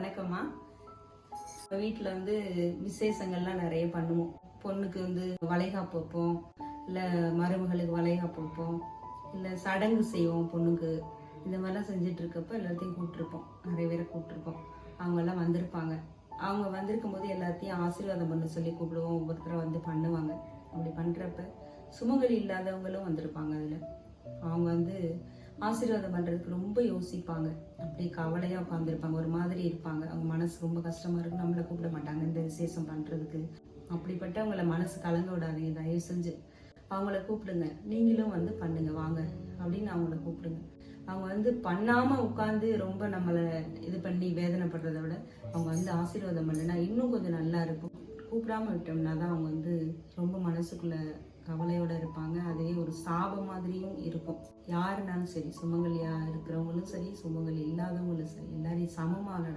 வணக்கம்மா. வீட்டில் வந்து விசேஷங்கள்லாம் நிறைய பண்ணுவோம். பொண்ணுக்கு வந்து வளைகாப்பு வைப்போம். இல்லை மருமகளுக்கு வளைகாப்பு வைப்போம். இல்லை சடங்கு செய்வோம் பொண்ணுக்கு. இந்த மாதிரிலாம் செஞ்சுட்டு இருக்கப்ப எல்லாத்தையும் கூப்பிட்ருப்போம் நிறைய பேரை கூப்பிட்ருப்போம் அவங்கெல்லாம் வந்திருப்பாங்க. அவங்க வந்திருக்கும் போது எல்லாத்தையும் ஆசீர்வாதம் பண்ண சொல்லி கூப்பிடுவோம். ஒவ்வொருத்தரை வந்து பண்ணுவாங்க. அப்படி பண்ணுறப்ப சுமங்கலி இல்லாதவங்களும் வந்திருப்பாங்க அதில். அவங்க வந்து ஆசீர்வாதம் பண்ணுறதுக்கு ரொம்ப யோசிப்பாங்க. அப்படியே கவலையாக உட்காந்துருப்பாங்க ஒரு மாதிரி இருப்பாங்க. அவங்க மனசு ரொம்ப கஷ்டமாக இருக்கும் நம்மளை கூப்பிட மாட்டாங்க. இந்த விசேஷம் பண்ணுறதுக்கு அப்படிப்பட்டவங்கள மனசு கலங்க விடாதீங்க. தயவு செஞ்சு அவங்கள கூப்பிடுங்க. நீங்களும் வந்து பண்ணுங்க. வாங்க. அப்படின்னு அவங்கள கூப்பிடுங்க. அவங்க வந்து பண்ணாமல் உட்காந்து ரொம்ப நம்மளை இது பண்ணி வேதனைப்படுறத விட அவங்க வந்து ஆசீர்வாதம் பண்ணுனா இன்னும் கொஞ்சம் நல்லா இருக்கும். கூப்பிடாம விட்டோம்னா தான் அவங்க வந்து ரொம்ப மனசுக்குள்ள கவலையோட இருப்பாங்க. அது சாபம் மாதிரியும் இருக்கும். யாருனாலும் சரி சுமங்கலியா இருக்கிறவங்களும் சரி சுமங்கலி இல்லாதவங்களும் சரி எல்லாரையும் சமமாக